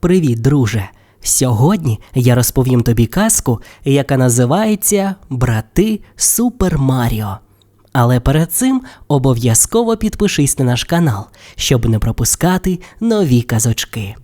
Привіт, друже! Сьогодні я розповім тобі казку, яка називається Брати Супер Маріо. Але перед цим обов'язково підпишись на наш канал, щоб не пропускати нові казочки.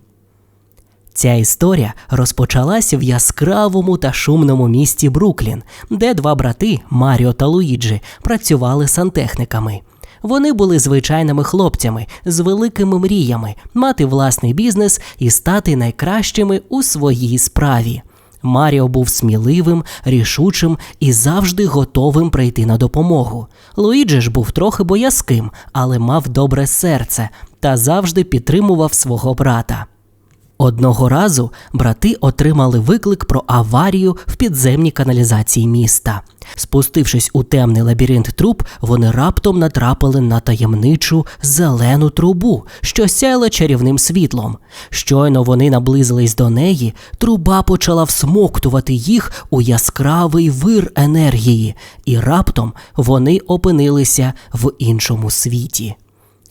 Ця історія розпочалася в яскравому та шумному місті Бруклін, де два брати Маріо та Луїджі працювали сантехніками. Вони були звичайними хлопцями з великими мріями мати власний бізнес і стати найкращими у своїй справі. Маріо був сміливим, рішучим і завжди готовим прийти на допомогу. Луїджі ж був трохи боязким, але мав добре серце та завжди підтримував свого брата. Одного разу брати отримали виклик про аварію в підземній каналізації міста. Спустившись у темний лабіринт труб, вони раптом натрапили на таємничу зелену трубу, що сяяла чарівним світлом. Щойно вони наблизились до неї, труба почала всмоктувати їх у яскравий вир енергії, і раптом вони опинилися в іншому світі.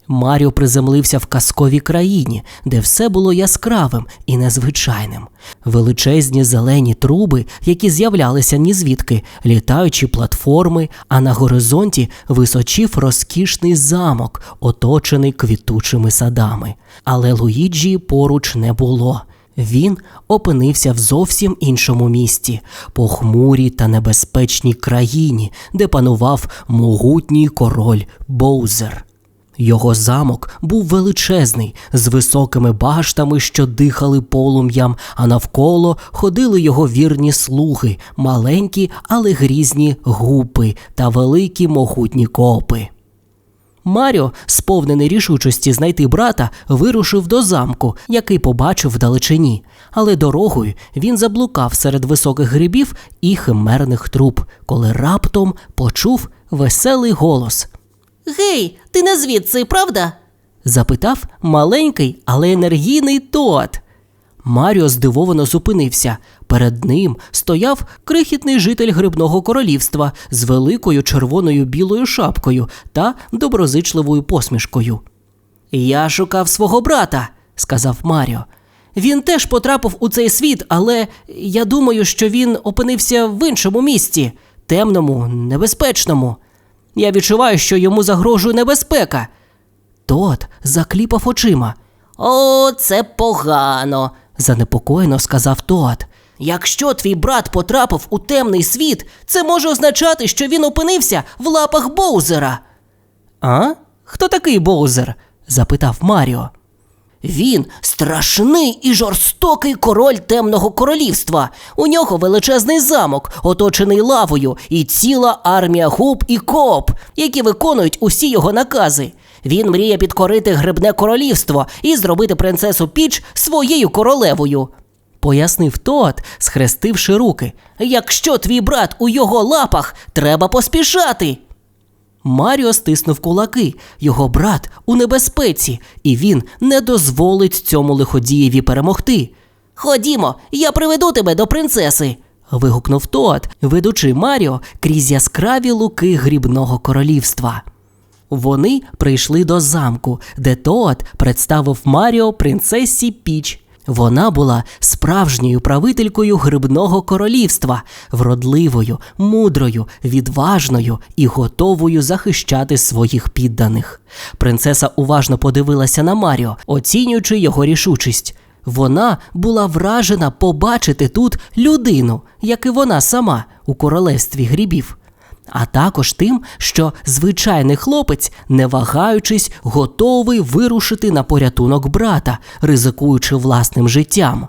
Маріо приземлився в казковій країні, де все було яскравим і незвичайним. Величезні зелені труби, які з'являлися нізвідки, літаючі платформи, а на горизонті височів розкішний замок, оточений квітучими садами. Але Луїджі поруч не було. Він опинився в зовсім іншому місті, похмурій та небезпечній країні, де панував могутній король Боузер. Його замок був величезний, з високими баштами, що дихали полум'ям, а навколо ходили його вірні слуги, маленькі, але грізні гупи та великі могутні копи. Маріо, сповнений рішучості знайти брата, вирушив до замку, який побачив вдалечині. Але дорогою він заблукав серед високих грибів і химерних труб, коли раптом почув веселий голос. Гей, ти не звідси, правда? запитав маленький, але енергійний тот. Маріо здивовано зупинився. Перед ним стояв крихітний житель грибного королівства з великою червоною білою шапкою та доброзичливою посмішкою. Я шукав свого брата, сказав Маріо. Він теж потрапив у цей світ, але я думаю, що він опинився в іншому місці, темному, небезпечному. Я відчуваю, що йому загрожує небезпека. Тот закліпав очима. О, це погано. занепокоєно сказав Тот. Якщо твій брат потрапив у темний світ, це може означати, що він опинився в лапах Боузера. А? Хто такий Боузер? запитав Маріо. Він страшний і жорстокий король темного королівства. У нього величезний замок, оточений лавою, і ціла армія губ і коп, які виконують усі його накази. Він мріє підкорити грибне королівство і зробити принцесу Піч своєю королевою. Пояснив тот, схрестивши руки. Якщо твій брат у його лапах, треба поспішати. Маріо стиснув кулаки, його брат у небезпеці, і він не дозволить цьому лиходієві перемогти. Ходімо, я приведу тебе до принцеси. вигукнув тот, ведучи Маріо крізь яскраві луки грібного королівства. Вони прийшли до замку, де Тот представив Маріо принцесі Піч. Вона була справжньою правителькою грибного королівства, вродливою, мудрою, відважною і готовою захищати своїх підданих. Принцеса уважно подивилася на Маріо, оцінюючи його рішучість. Вона була вражена побачити тут людину, як і вона сама у королевстві грибів. А також тим, що звичайний хлопець, не вагаючись, готовий вирушити на порятунок брата, ризикуючи власним життям.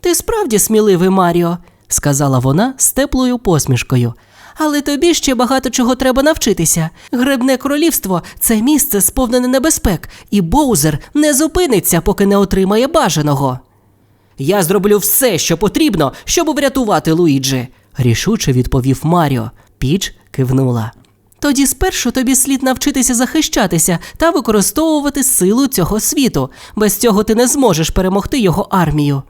Ти справді сміливий, Маріо, сказала вона з теплою посмішкою. Але тобі ще багато чого треба навчитися. Грибне королівство це місце сповнене небезпек, і Боузер не зупиниться, поки не отримає бажаного. Я зроблю все, що потрібно, щоб врятувати Луїджі, рішуче відповів Маріо. Піч кивнула. Тоді спершу тобі слід навчитися захищатися та використовувати силу цього світу. Без цього ти не зможеш перемогти його армію.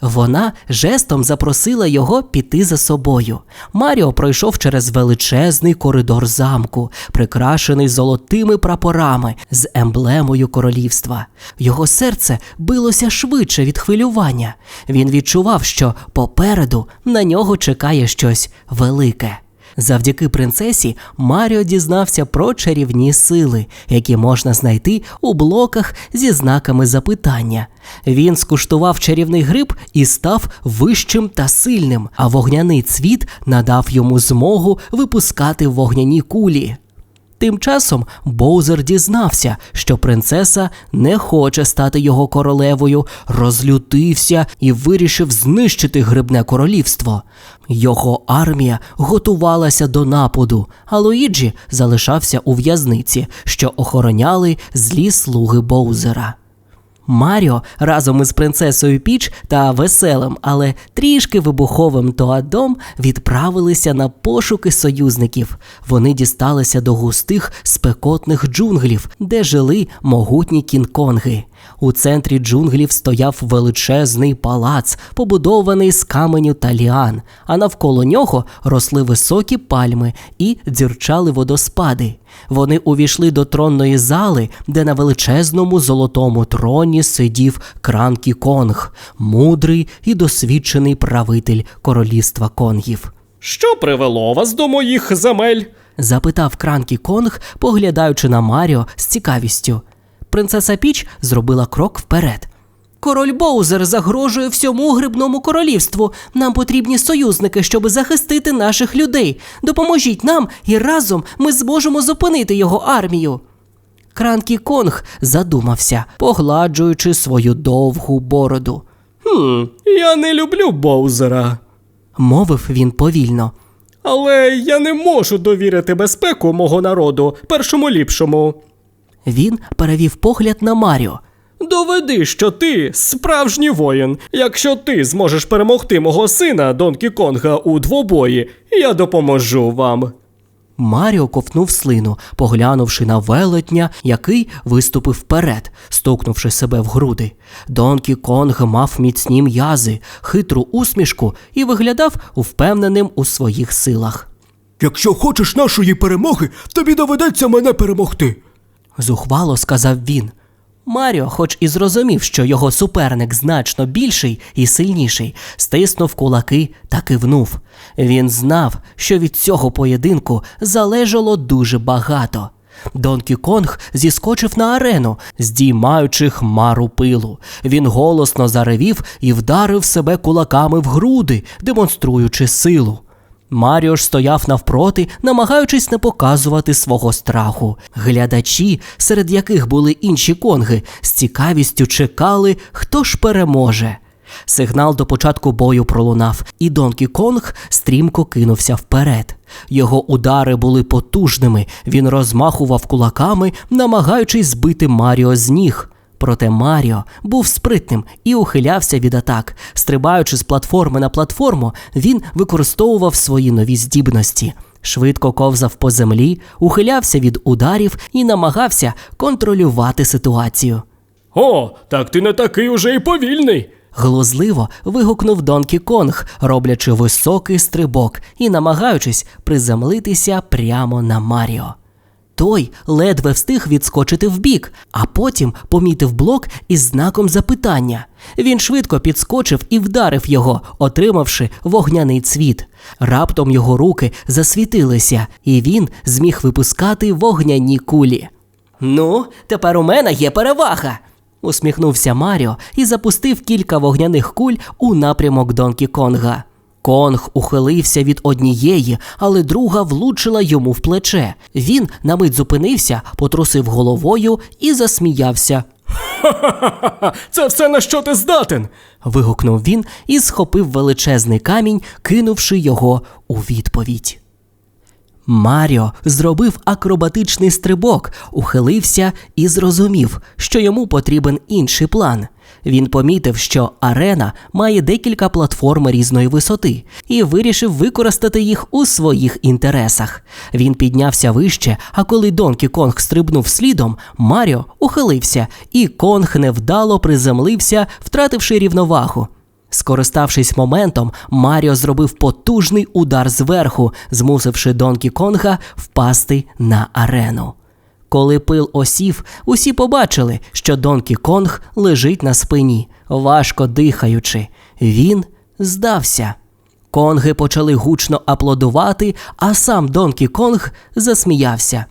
Вона жестом запросила його піти за собою. Маріо пройшов через величезний коридор замку, прикрашений золотими прапорами з емблемою королівства. Його серце билося швидше від хвилювання. Він відчував, що попереду на нього чекає щось велике. Завдяки принцесі Маріо дізнався про чарівні сили, які можна знайти у блоках зі знаками запитання. Він скуштував чарівний гриб і став вищим та сильним, а вогняний цвіт надав йому змогу випускати вогняні кулі. Тим часом Боузер дізнався, що принцеса не хоче стати його королевою, розлютився і вирішив знищити грибне королівство. Його армія готувалася до нападу, а Луїджі залишався у в'язниці, що охороняли злі слуги Боузера. Маріо разом із принцесою Піч та веселим, але трішки вибуховим Тоадом відправилися на пошуки союзників. Вони дісталися до густих спекотних джунглів, де жили могутні кінг-конги. У центрі джунглів стояв величезний палац, побудований з каменю та ліан, а навколо нього росли високі пальми і дзюрчали водоспади. Вони увійшли до тронної зали, де на величезному золотому троні сидів Кранкі Конг, мудрий і досвідчений правитель королівства конгів. Що привело вас до моїх земель? запитав Кранкі Конг, поглядаючи на Маріо з цікавістю. Принцеса Піч зробила крок вперед. Король Боузер загрожує всьому грибному королівству. Нам потрібні союзники, щоб захистити наших людей. Допоможіть нам, і разом ми зможемо зупинити його армію. Кранкі Конг задумався, погладжуючи свою довгу бороду. Хм, я не люблю Боузера. Мовив він повільно. Але я не можу довірити безпеку мого народу першому ліпшому. Він перевів погляд на Маріо. Доведи, що ти справжній воїн. Якщо ти зможеш перемогти мого сина Донкі Конга у двобої, я допоможу вам. Маріо ковтнув слину, поглянувши на велетня, який виступив вперед, стукнувши себе в груди. Донкі Конг мав міцні м'язи, хитру усмішку і виглядав впевненим у своїх силах. Якщо хочеш нашої перемоги, тобі доведеться мене перемогти. Зухвало сказав він. Маріо, хоч і зрозумів, що його суперник значно більший і сильніший, стиснув кулаки та кивнув. Він знав, що від цього поєдинку залежало дуже багато. Донкі Конг зіскочив на арену, здіймаючи хмару пилу. Він голосно заревів і вдарив себе кулаками в груди, демонструючи силу. Маріо ж стояв навпроти, намагаючись не показувати свого страху. Глядачі, серед яких були інші конги, з цікавістю чекали, хто ж переможе. Сигнал до початку бою пролунав, і Донкі Конг стрімко кинувся вперед. Його удари були потужними, він розмахував кулаками, намагаючись збити Маріо з ніг. Проте Маріо був спритним і ухилявся від атак. Стрибаючи з платформи на платформу, він використовував свої нові здібності. Швидко ковзав по землі, ухилявся від ударів і намагався контролювати ситуацію. О, так ти не такий уже і повільний. Глузливо вигукнув Донкі Конг, роблячи високий стрибок і намагаючись приземлитися прямо на Маріо. Той ледве встиг відскочити вбік, а потім помітив блок із знаком запитання. Він швидко підскочив і вдарив його, отримавши вогняний цвіт. Раптом його руки засвітилися, і він зміг випускати вогняні кулі. Ну, тепер у мене є перевага. усміхнувся Маріо і запустив кілька вогняних куль у напрямок Донкі Конга. Конг ухилився від однієї, але друга влучила йому в плече. Він на мить зупинився, потрусив головою і засміявся. Ха-ха-ха! Це все на що ти здатен? Вигукнув він і схопив величезний камінь, кинувши його у відповідь. Маріо зробив акробатичний стрибок, ухилився і зрозумів, що йому потрібен інший план. Він помітив, що арена має декілька платформ різної висоти, і вирішив використати їх у своїх інтересах. Він піднявся вище, а коли Донкі Конг стрибнув слідом, Маріо ухилився, і Конг невдало приземлився, втративши рівновагу. Скориставшись моментом, Маріо зробив потужний удар зверху, змусивши Донкі Конга впасти на арену. Коли пил осів, усі побачили, що Донкі Конг лежить на спині, важко дихаючи. Він здався. Конги почали гучно аплодувати, а сам Донкі Конг засміявся.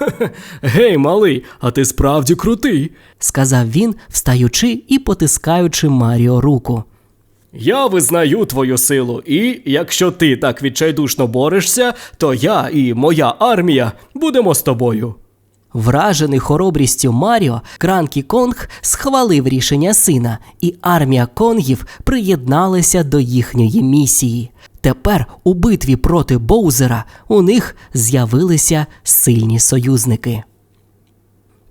Гей, малий, а ти справді крутий. Сказав він, встаючи і потискаючи Маріо руку. Я визнаю твою силу, і якщо ти так відчайдушно борешся, то я і моя армія будемо з тобою. Вражений хоробрістю Маріо, Кранкі Конг схвалив рішення сина, і армія конгів приєдналася до їхньої місії. Тепер у битві проти Боузера у них з'явилися сильні союзники.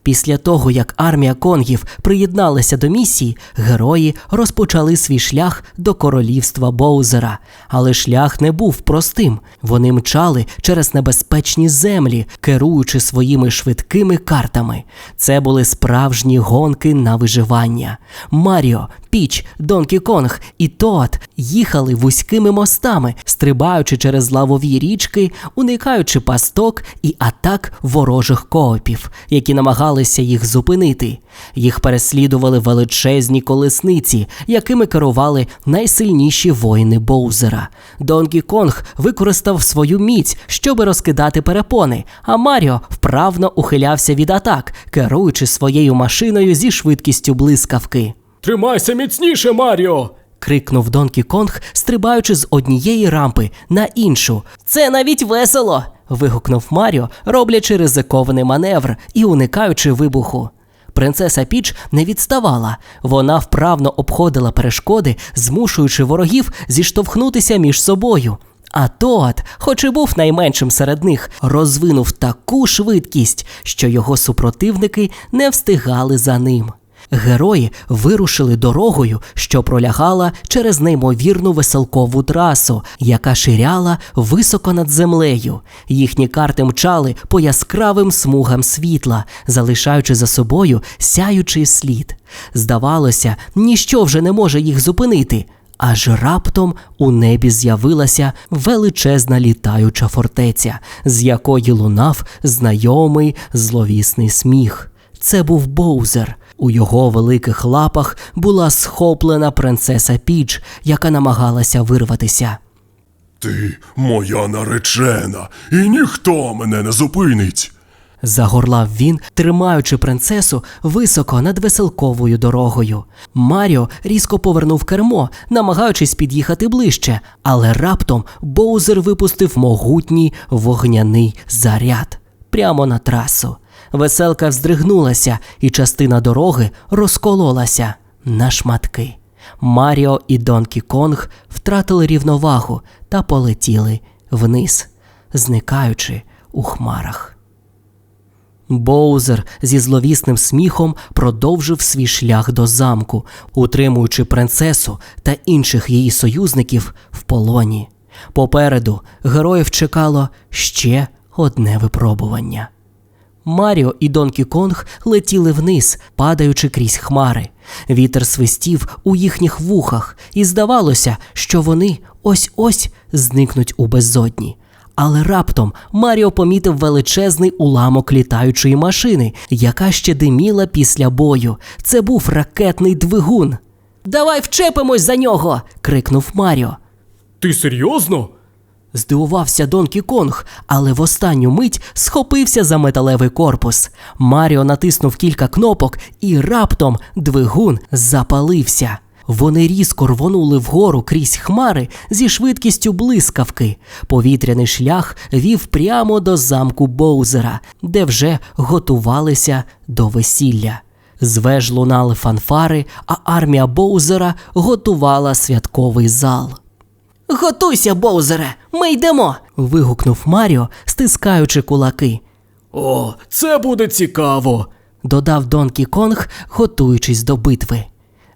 Після того, як армія конгів приєдналася до місії, герої розпочали свій шлях до королівства Боузера. Але шлях не був простим. Вони мчали через небезпечні землі, керуючи своїми швидкими картами. Це були справжні гонки на виживання. Маріо, Піч, Донкі Конг і Тоат їхали вузькими мостами, стрибаючи через лавові річки, уникаючи пасток і атак ворожих коопів, які намагалися їх зупинити. Їх переслідували величезні колесниці, якими керували найсильніші воїни Боузера. Донкі Конг використав свою міць, щоб розкидати перепони, а Маріо вправно ухилявся від атак, керуючи своєю машиною зі швидкістю блискавки. Тримайся міцніше, Маріо! крикнув Донкі Конг, стрибаючи з однієї рампи на іншу. Це навіть весело. вигукнув Маріо, роблячи ризикований маневр і уникаючи вибуху. Принцеса Піч не відставала. Вона вправно обходила перешкоди, змушуючи ворогів зіштовхнутися між собою. А Тоат, хоч і був найменшим серед них, розвинув таку швидкість, що його супротивники не встигали за ним. Герої вирушили дорогою, що пролягала через неймовірну веселкову трасу, яка ширяла високо над землею. Їхні карти мчали по яскравим смугам світла, залишаючи за собою сяючий слід. Здавалося, ніщо вже не може їх зупинити. Аж раптом у небі з'явилася величезна літаюча фортеця, з якої лунав знайомий зловісний сміх. Це був Боузер. У його великих лапах була схоплена принцеса Піч, яка намагалася вирватися. Ти моя наречена, і ніхто мене не зупинить. Загорлав він, тримаючи принцесу високо над веселковою дорогою. Маріо різко повернув кермо, намагаючись під'їхати ближче, але раптом Боузер випустив могутній вогняний заряд прямо на трасу. Веселка вздригнулася, і частина дороги розкололася на шматки. Маріо і Донкі Конг втратили рівновагу та полетіли вниз, зникаючи у хмарах. Боузер зі зловісним сміхом продовжив свій шлях до замку, утримуючи принцесу та інших її союзників в полоні. Попереду героїв чекало ще одне випробування. Маріо і Донкі Конг летіли вниз, падаючи крізь хмари. Вітер свистів у їхніх вухах, і здавалося, що вони ось-ось зникнуть у безодні. Але раптом Маріо помітив величезний уламок літаючої машини, яка ще диміла після бою. Це був ракетний двигун. Давай вчепимось за нього. крикнув Маріо. Ти серйозно? Здивувався Донкі Конг, але в останню мить схопився за металевий корпус. Маріо натиснув кілька кнопок, і раптом двигун запалився. Вони різко рвонули вгору крізь хмари зі швидкістю блискавки. Повітряний шлях вів прямо до замку Боузера, де вже готувалися до весілля. З веж лунали фанфари, а армія Боузера готувала святковий зал. Готуйся, Боузере, ми йдемо. вигукнув Маріо, стискаючи кулаки. О, це буде цікаво. Додав Донкі Конг, готуючись до битви.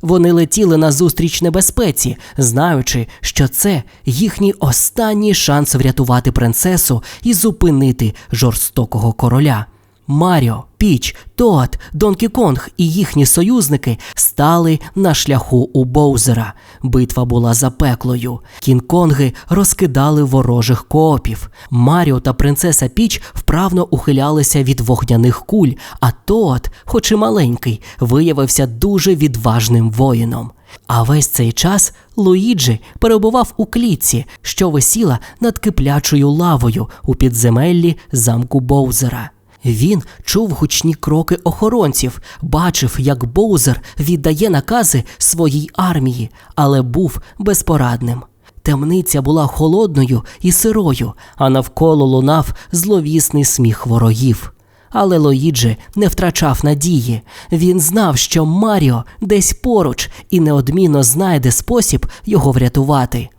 Вони летіли назустріч небезпеці, знаючи, що це їхній останній шанс врятувати принцесу і зупинити жорстокого короля. Маріо, Піч, Тоад, Донкі Конг і їхні союзники стали на шляху у Боузера. Битва була запеклою. Кінг-Конги розкидали ворожих коопів. Маріо та принцеса Піч вправно ухилялися від вогняних куль, а Тоад, хоч і маленький, виявився дуже відважним воїном. А весь цей час Луїджі перебував у клітці, що висіла над киплячою лавою у підземеллі замку Боузера. Він чув гучні кроки охоронців, бачив, як Боузер віддає накази своїй армії, але був безпорадним. Темниця була холодною і сирою, а навколо лунав зловісний сміх ворогів. Але Лоїджі не втрачав надії. Він знав, що Маріо десь поруч і неодмінно знайде спосіб його врятувати.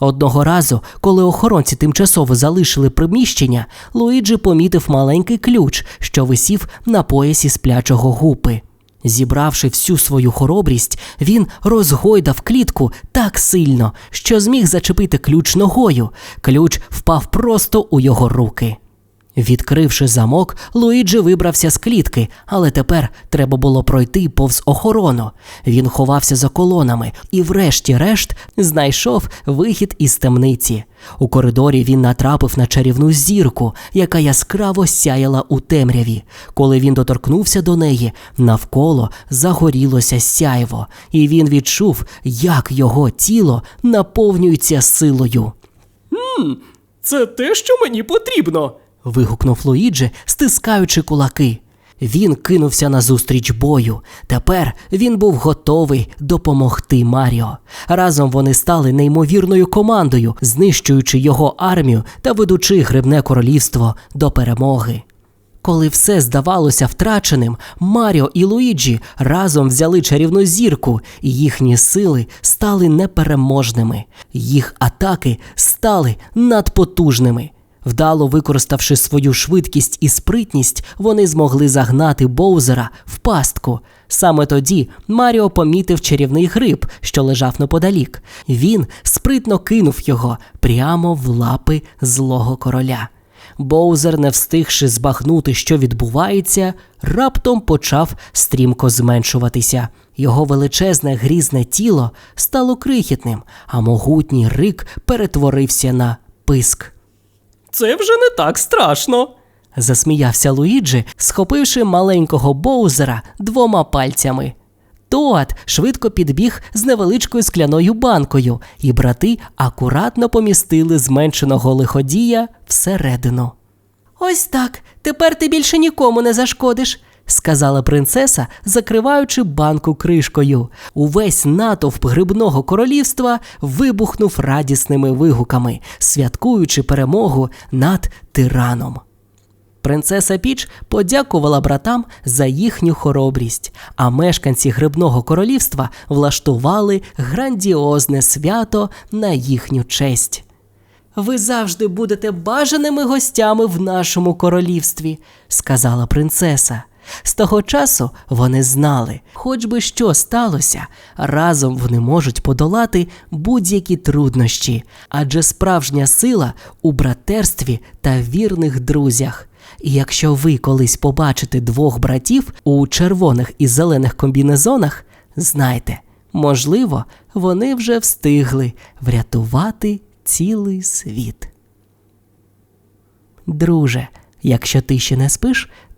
Одного разу, коли охоронці тимчасово залишили приміщення, Луїджі помітив маленький ключ, що висів на поясі сплячого гупи. Зібравши всю свою хоробрість, він розгойдав клітку так сильно, що зміг зачепити ключ ногою. Ключ впав просто у його руки. Відкривши замок, Луїджі вибрався з клітки, але тепер треба було пройти повз охорону. Він ховався за колонами і, врешті-решт, знайшов вихід із темниці. У коридорі він натрапив на чарівну зірку, яка яскраво сяяла у темряві. Коли він доторкнувся до неї, навколо загорілося сяйво, і він відчув, як його тіло наповнюється силою. Це те, що мені потрібно. Вигукнув Луїджі, стискаючи кулаки. Він кинувся назустріч бою. Тепер він був готовий допомогти Маріо. Разом вони стали неймовірною командою, знищуючи його армію та ведучи грибне королівство до перемоги. Коли все здавалося втраченим, Маріо і Луїджі разом взяли чарівну зірку, і їхні сили стали непереможними. Їх атаки стали надпотужними. Вдало використавши свою швидкість і спритність, вони змогли загнати Боузера в пастку. Саме тоді Маріо помітив чарівний гриб, що лежав неподалік. Він спритно кинув його прямо в лапи злого короля. Боузер, не встигши збагнути, що відбувається, раптом почав стрімко зменшуватися. Його величезне грізне тіло стало крихітним, а могутній рик перетворився на писк. Це вже не так страшно. Засміявся Луїджі, схопивши маленького Боузера двома пальцями. Тоат швидко підбіг з невеличкою скляною банкою, і брати акуратно помістили зменшеного лиходія всередину. Ось так, тепер ти більше нікому не зашкодиш, сказала принцеса, закриваючи банку кришкою. Увесь натовп грибного королівства вибухнув радісними вигуками, святкуючи перемогу над тираном. Принцеса Піч подякувала братам за їхню хоробрість, а мешканці грибного королівства влаштували грандіозне свято на їхню честь. Ви завжди будете бажаними гостями в нашому королівстві, сказала принцеса. З того часу вони знали, хоч би що сталося, разом вони можуть подолати будь-які труднощі, адже справжня сила у братерстві та вірних друзях. І якщо ви колись побачите двох братів у червоних і зелених комбінезонах, знайте, можливо, вони вже встигли врятувати цілий світ. Друже, якщо ти ще не спиш,